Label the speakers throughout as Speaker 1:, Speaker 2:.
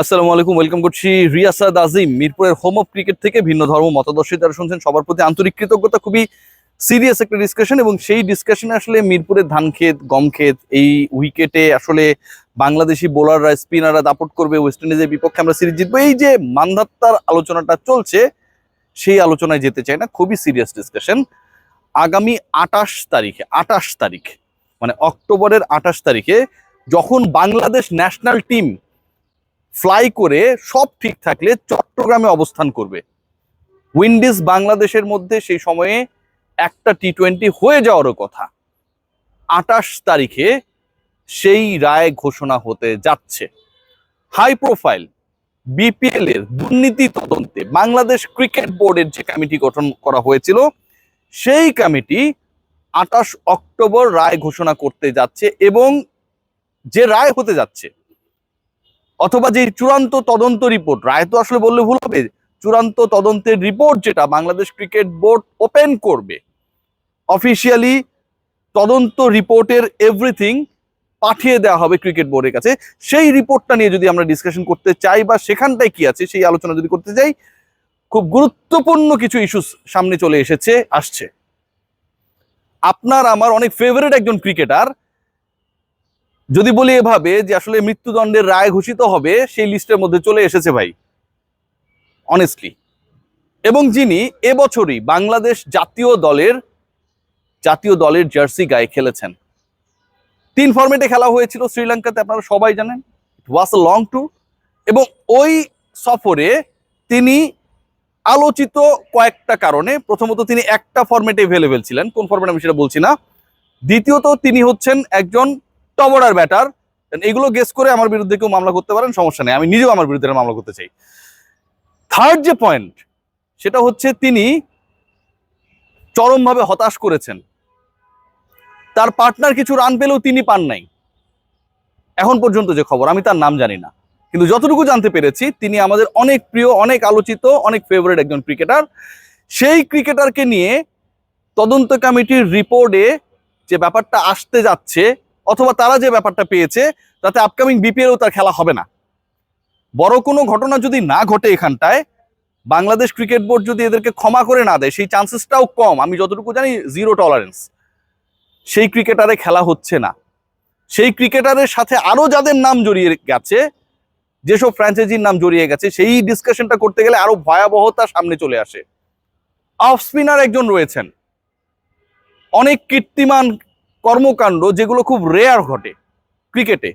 Speaker 1: আসসালামু আলাইকুম, ওয়েলকাম করছি রিয়াসাদ আজিম, মিরপুরের হোম অফ ক্রিকেট থেকে ভিন্ন ধর্ম মতাদর্শী যারা শুনছেন। সবার প্রতি আন্তরিক কৃতজ্ঞতা, খুবই সিরিয়াস একটা ডিসকাশন এবং সেই ডিসকাশনে আসলে মিরপুরের ধান ক্ষেত গম ক্ষেত এই উইকেটে আসলে বাংলাদেশি বোলাররা স্পিনাররা দাপট করবে ওয়েস্ট ইন্ডিজের বিপক্ষে আমরা সিরিজ জিতবো। এই যে মান্ধাত্তার আলোচনাটা চলছে, সেই আলোচনায় যেতে চাই না, খুবই সিরিয়াস ডিসকাশন আগামী আটাশ তারিখে আটাশ তারিখ মানে অক্টোবরের আটাশ তারিখে যখন বাংলাদেশ ন্যাশনাল টিম ফ্লাই করে সব ঠিক থাকলে চট্টগ্রামে অবস্থান করবে। উইন্ডিজ বাংলাদেশের মধ্যে সেই সময়ে একটা টি টোয়েন্টি হয়ে যাওয়ারও কথা। আটাশ তারিখে সেই রায় ঘোষণা হতে যাচ্ছে। হাই প্রোফাইল বিপিএল এর দুর্নীতি তদন্তে বাংলাদেশ ক্রিকেট বোর্ডের যে কমিটি গঠন করা হয়েছিল, সেই কমিটি আটাশ অক্টোবর রায় ঘোষণা করতে যাচ্ছে এবং যে রায় হতে যাচ্ছে অথবা যে চূড়ান্ত তদন্ত রিপোর্ট রায় তো আসলে বললে ভুল হবে, চূড়ান্ত তদন্তের রিপোর্ট যেটা বাংলাদেশ ক্রিকেট বোর্ড ওপেন করবে। অফিসিয়ালি তদন্ত রিপোর্টের এভরিথিং পাঠিয়ে দেওয়া হবে ক্রিকেট বোর্ডের কাছে। সেই রিপোর্টটা নিয়ে যদি আমরা ডিসকাশন করতে চাই বা সেখানটায় কি আছে, সেই আলোচনা যদি করতে চাই, খুব গুরুত্বপূর্ণ কিছু ইস্যুস সামনে চলে এসেছে, আসছে। আপনার, আমার অনেক ফেভারিট একজন ক্রিকেটার যদি বলি এভাবে যে আসলে মৃত্যুদণ্ডের রায় ঘোষিত হবে, সেই লিস্টের মধ্যে চলে এসেছে ভাই। অনেস্টলি এবং যিনি এবছরই বাংলাদেশ জাতীয় দলের জাতীয় দলের জার্সি গায়ে খেলেছেন। তিন ফরম্যাটে খেলা হয়েছিল শ্রীলঙ্কাতে, আপনারা সবাই জানেন। ওয়াস এ লং ট্যুর এবং ওই সফরে তিনি আলোচিত কয়েকটা কারণে, প্রথমত তিনি একটা ফরম্যাটে এভেলেবেল ছিলেন। কোন ফরম্যাট আমি সেটা বলছি না। দ্বিতীয়ত তিনি হচ্ছেন একজন টপ অর্ডার ব্যাটার এগুলো গেস করে আমার বিরুদ্ধে কেউ মামলা করতে পারেন, সমস্যা নেই। আমি নিজেও আমার বিরুদ্ধে মামলা করতে চাই। থার্ড যে পয়েন্ট সেটা হচ্ছে তিনি চরমভাবে হতাশ করেছেন। তার পার্টনার কিছু রান পেলেও তিনি পান নাই। এখন পর্যন্ত যে খবর, আমি তার নাম জানি না। কিন্তু যতটুকু জানতে পেরেছি, তিনি আমাদের অনেক প্রিয়, অনেক আলোচিত, অনেক ফেভারিট একজন ক্রিকেটার সেই ক্রিকেটারকে নিয়ে তদন্ত কমিটির রিপোর্টে যে ব্যাপারটা আসতে যাচ্ছে অথবা তারা যে ব্যাপারটা পেয়েছে, তাতে আপকামিং বিপিএলও তার খেলা হবে না। বড় কোনো ঘটনা যদি না ঘটে এখানটায়, বাংলাদেশ ক্রিকেট বোর্ড যদি এদেরকে ক্ষমা করে না দেয়, সেই চান্সেসটাও কম। আমি যতটুকু জানি জিরো টলারেন্স সেই ক্রিকেটারে খেলা হচ্ছে না। সেই ক্রিকেটারের সাথে আরও যাদের নাম জড়িয়ে গেছে, যেসব ফ্র্যাঞ্চাইজির নাম জড়িয়ে গেছে, সেই ডিসকাশনটা করতে গেলে আরও ভয়াবহতা সামনে চলে আসে। অফ স্পিনার একজন রয়েছেন। অনেক কীর্তিমান কর্মকাণ্ড যেগুলো খুব রেয়ার ঘটে ক্রিকেটে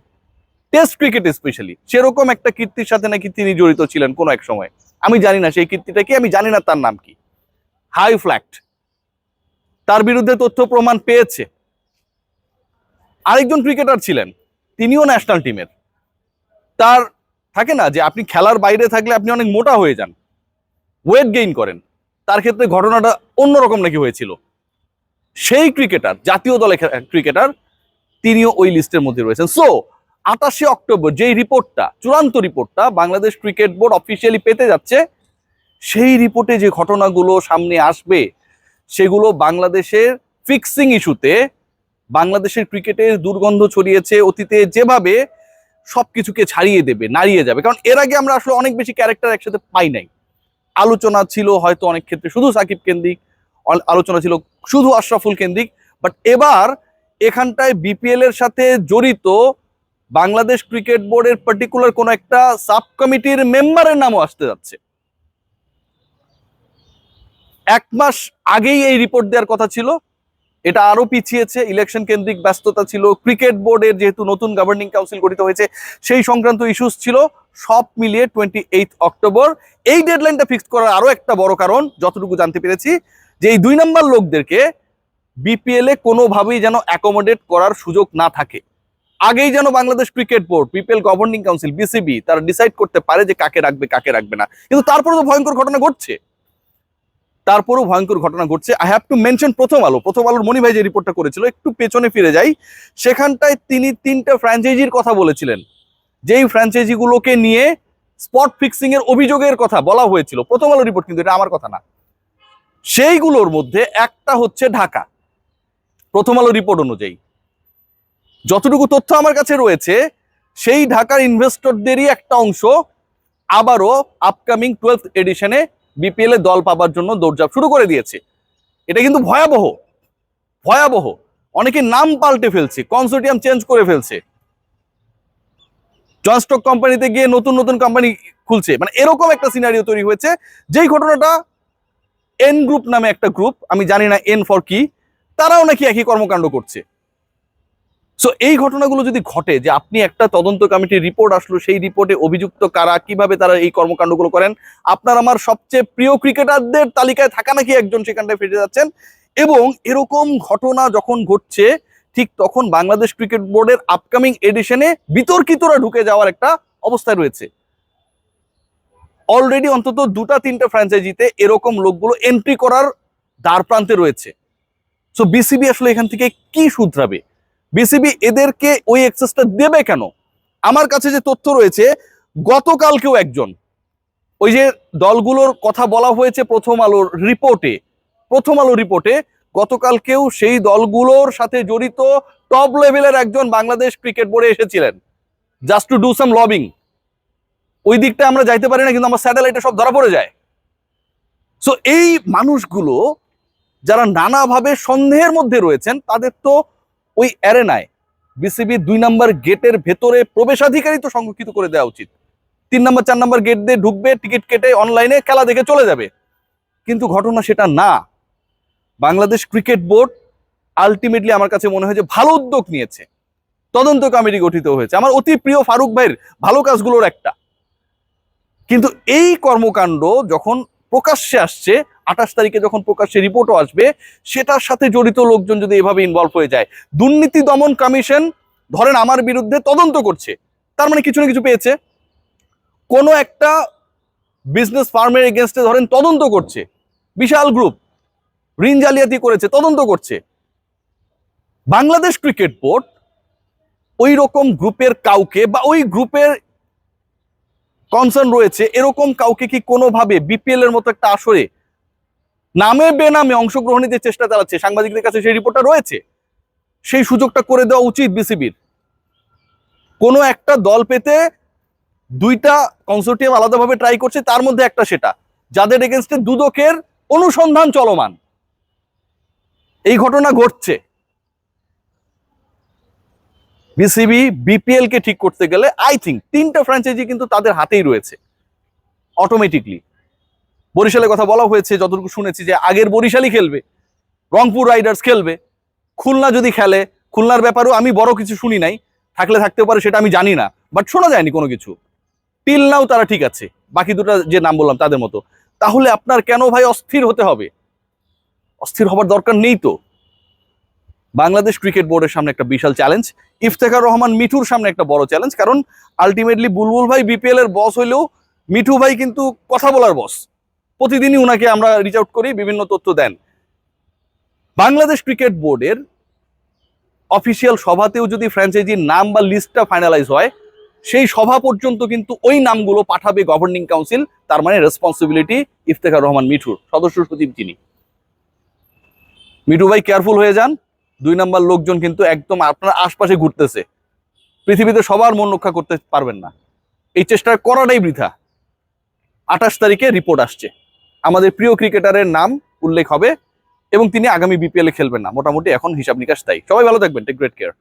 Speaker 1: টেস্ট ক্রিকেটে স্পেশালি সেরকম একটা কীর্তির সাথে নাকি তিনি জড়িত ছিলেন কোনো এক সময়। আমি জানি না সেই কীর্তিটা কি, আমি জানি না তার নাম কি। হাই ফ্ল্যাক্ট তার বিরুদ্ধে তথ্য প্রমাণ পেয়েছে। আরেকজন ক্রিকেটার ছিলেন, তিনিও ন্যাশনাল টিমের তার থাকে না যে আপনি খেলার বাইরে থাকলে আপনি অনেক মোটা হয়ে যান। ওয়েট গেইন করেন। তার ক্ষেত্রে ঘটনাটা অন্যরকম নাকি হয়েছিল। সেই ক্রিকেটার, জাতীয় দলে ক্রিকেটার তিনিও ওই লিস্টের মধ্যে রয়েছেন। সো আটাশে অক্টোবর যেই রিপোর্টটা, চূড়ান্ত রিপোর্টটা বাংলাদেশ ক্রিকেট বোর্ড অফিসিয়ালি পেতে যাচ্ছে, সেই রিপোর্টে যে ঘটনাগুলো সামনে আসবে, সেগুলো বাংলাদেশের ফিক্সিং ইস্যুতে বাংলাদেশের ক্রিকেটের দুর্গন্ধ ছড়িয়েছে, অতীতে যেভাবে সব কিছুকে ছাড়িয়ে দেবে, নাড়িয়ে যাবে। কারণ এর আগে আমরা আসলে অনেক বেশি ক্যারেক্টার একসাথে পাই নাই। আলোচনা ছিল হয়তো অনেক ক্ষেত্রে, শুধু সাকিব কেন্দ্রিক আলোচনা ছিল শুধু আশরাফুল কেন্দ্রিক বাট এবার এখানটায় বিপিএল এর সাথে জড়িত বাংলাদেশ ক্রিকেট বোর্ডের পার্টিকুলার কোন একটা সাব কমিটির মেম্বারের নামও আসতে যাচ্ছে। এক মাস আগেই এই রিপোর্ট দেওয়ার কথা ছিল। এটা আরও পিছিয়েছে ইলেকশন কেন্দ্রিক ব্যস্ততা ছিল, ক্রিকেট বোর্ডের যেহেতু নতুন গভর্নিং কাউন্সিল গঠিত হয়েছে, সেই সংক্রান্ত ইস্যুস ছিল, সব মিলিয়ে টোয়েন্টি অক্টোবর এই ডেডলাইনটা ফিক্স করার আরও একটা বড় কারণ, যতটুকু জানতে পেরেছি যে এই দুই নম্বর লোকদেরকে বিপিএল এ কোনোভাবেই যেন অ্যাকোমোডেট করার সুযোগ না থাকে। আগেই যেন Bangladesh cricket board BPL governing council BCB তারা ডিসাইড করতে পারে যে কাকে রাখবে কাকে রাখবে না। কিন্তু তারপরে তো ভয়ঙ্কর ঘটনা ঘটছে। তারপরেও ভয়ঙ্কর ঘটনা ঘটছে। আই হ্যাভ টু মেনশন প্রথম আলো। প্রথম আলোর মনি ভাই যে রিপোর্টটা করেছিল, একটু পেছনে ফিরে যাই। সেখানটায় তিনি তিনটা ফ্র্যাঞ্চাইজির কথা বলেছিলেন। যেই ফ্র্যাঞ্চাইজিগুলোকে নিয়ে স্পট ফিক্সিং এর অভিযোগের কথা বলা হয়েছিল। প্রথম আলো রিপোর্ট কিন্তু এটা আমার কথা না। সেইগুলোর মধ্যে একটা হচ্ছে ঢাকা। প্রথম আলো রিপোর্ট অনুযায়ী। যতটুকু তথ্য আমার কাছে রয়েছে, সেই ঢাকার ইনভেস্টরদেরই একটা অংশ আবারও আপকামিং টুয়েলথ এডিশনে বিপিএল এ দল পাবার জন্য দৌড়ঝাঁপ শুরু করে দিয়েছে। এটা কিন্তু ভয়াবহ ভয়াবহ। অনেকে নাম পাল্টে ফেলছে কনসোর্টিয়াম চেঞ্জ করে ফেলছে। জনস্টক কোম্পানিতে গিয়ে নতুন নতুন কোম্পানি খুলছে। মানে এরকম একটা সিনারিও তৈরি হয়েছে, যেই ঘটনাটা এন গ্রুপ নামে একটা গ্রুপ আমি জানি না এন ফর কি, তারাও নাকি একই কর্মকাণ্ড করছে। সো এই ঘটনাগুলো যদি ঘটে যে আপনি একটা তদন্ত কমিটির রিপোর্ট আসলো, সেই রিপোর্টে অভিযুক্ত কারা, কীভাবে তারা এই কর্মকাণ্ডগুলো করেন, আপনার আমার সবচেয়ে প্রিয় ক্রিকেটারদের তালিকায় থাকা নাকি একজন সেখানটায় ফিরে যাচ্ছেন? এবং এরকম ঘটনা যখন ঘটছে, ঠিক তখন বাংলাদেশ ক্রিকেট বোর্ডের আপকামিং এডিশনে বিতর্কিতরা ঢুকে যাওয়ার একটা অবস্থায় রয়েছে। অলরেডি অন্তত দুটা, তিনটা ফ্র্যাঞ্চাইজিতে এরকম লোকগুলো এন্ট্রি করার দ্বার প্রান্তে রয়েছে। সো বিসিবি আসলে এখান থেকে কি শুধরাবে? বিসিবি এদেরকে ওই অ্যাক্সেসটা দেবে কেন? আমার কাছে যে তথ্য রয়েছে, গতকালকেও একজন, ওই যে দলগুলোর কথা বলা হয়েছে প্রথম আলোর রিপোর্টে প্রথম আলো রিপোর্টে গতকালকেও সেই দলগুলোর সাথে জড়িত টপ লেভেলের একজন বাংলাদেশ ক্রিকেট বোর্ডে এসেছিলেন just to do some lobbying ওই দিকটা আমরা যাইতে পারি না, কিন্তু আমার স্যাটেলাইটে সব ধরা পড়ে যায়। সো এই মানুষগুলো যারা নানাভাবে সন্দেহের মধ্যে রয়েছেন, তাদের তো ওই অ্যারেনায় বিসিবি দুই নাম্বার গেটের ভেতরে প্রবেশাধিকারী তো সংরক্ষিত করে দেওয়া উচিত। তিন নাম্বার, চার নাম্বার গেট দিয়ে ঢুকবে টিকিট কেটে অনলাইনে খেলা দেখে চলে যাবে। কিন্তু ঘটনা সেটা না। বাংলাদেশ ক্রিকেট বোর্ড আলটিমেটলি আমার কাছে মনে হয় যে ভালো উদ্যোগ নিয়েছে। তদন্ত কমিটি গঠিত হয়েছে। আমার অতি প্রিয় ফারুক ভাইয়ের ভালো কাজগুলোর একটা। কিন্তু এই কর্মকাণ্ড যখন প্রকাশ্যে আসছে, আঠাশ তারিখে যখন প্রকাশ্যে রিপোর্টও আসবে, সেটার সাথে জড়িত লোকজন যদি এভাবে ইনভলভ হয়ে যায়, দুর্নীতি দমন কমিশন ধরেন আমার বিরুদ্ধে তদন্ত করছে, তার মানে কিছু না কিছু পেয়েছে। কোনো একটা বিজনেস ফার্মের এগেনস্টে ধরেন তদন্ত করছে, বিশাল গ্রুপ ঋণ জালিয়াতি করেছে, তদন্ত করছে। বাংলাদেশ ক্রিকেট বোর্ড ওই রকম গ্রুপের কাউকে বা ওই গ্রুপের কনসার্ন রয়েছে, এরকম কাউকে কি কোনোভাবে বিপিএল এর মতো একটা আসরে নামে বেনামে অংশগ্রহণ যে চেষ্টা চালাচ্ছে, সাংবাদিকদের কাছে সেই রিপোর্টটা রয়েছে? সেই সুযোগটা করে দেওয়া উচিত বিসিবির কোনো একটা দল পেতে দুইটা কনসোর্টিয়াম আলাদাভাবে ট্রাই করছে, তার মধ্যে একটা সেটা, যাদের এগেনস্টে দুদকের অনুসন্ধান চলমান। এই ঘটনা ঘটছে। বিসিবি, বিপিএল কে ঠিক করতে গেলে আই থিঙ্ক তিনটা ফ্র্যাঞ্চাইজি কিন্তু তাদের হাতেই রয়েছে। অটোমেটিকলি বরিশালের কথা বলা হয়েছে, যতটুকু শুনেছি যে আগের বরিশালই খেলবে, রংপুর রাইডার্স খেলবে, খুলনা যদি খেলে, খুলনার ব্যাপারেও আমি বড় কিছু শুনি নাই, থাকলে থাকতে পারে সেটা আমি জানি না বাট শোনা যায়নি কোনো কিছু। টিল নাও তারা ঠিক আছে, বাকি দুটো যে নাম বললাম তাদের মতো। তাহলে আপনার কেন ভাই অস্থির হতে হবে? অস্থির হবার দরকার নেই তো। বাংলাদেশ ক্রিকেট বোর্ডের সামনে একটা বিশাল চ্যালেঞ্জ ইফতেখার রহমান মিঠুর সামনে একটা বড় চ্যালেঞ্জ কারণ আলটিমেটলি বুলবুল ভাই বিপিএল এর বস হইলেও মিঠু ভাই কিন্তু কথা বলার বস প্রতিদিনই উনাকে আমরা রিচ আউট করি, বিভিন্ন তথ্য দেন। বাংলাদেশ ক্রিকেট বোর্ডের অফিসিয়াল সভাতেও যদি ফ্র্যাঞ্চাইজির নাম বা লিস্টটা ফাইনালাইজ হয়, সেই সভা পর্যন্ত কিন্তু ওই নামগুলো পাঠাবে গভর্নিং কাউন্সিল তার মানে রেসপন্সিবিলিটি ইফতেখার রহমান মিঠুর, সদস্য সচিব যিনি মিঠু ভাই কেয়ারফুল হয়ে যান। দুই নাম্বার লোকজন কিন্তু একদম আপনার আশপাশে ঘুরতেছে। পৃথিবীতে সবার মন রক্ষা করতে পারবেন না। এই চেষ্টা করাটাই বৃথা। আঠাশ তারিখে রিপোর্ট আসছে। আমাদের প্রিয় ক্রিকেটারের নাম উল্লেখ হবে এবং তিনি আগামী বিপিএল খেলবেন না। মোটামুটি এখন হিসাব নিকাশ তাই। সবাই ভালো থাকবেন। Take great care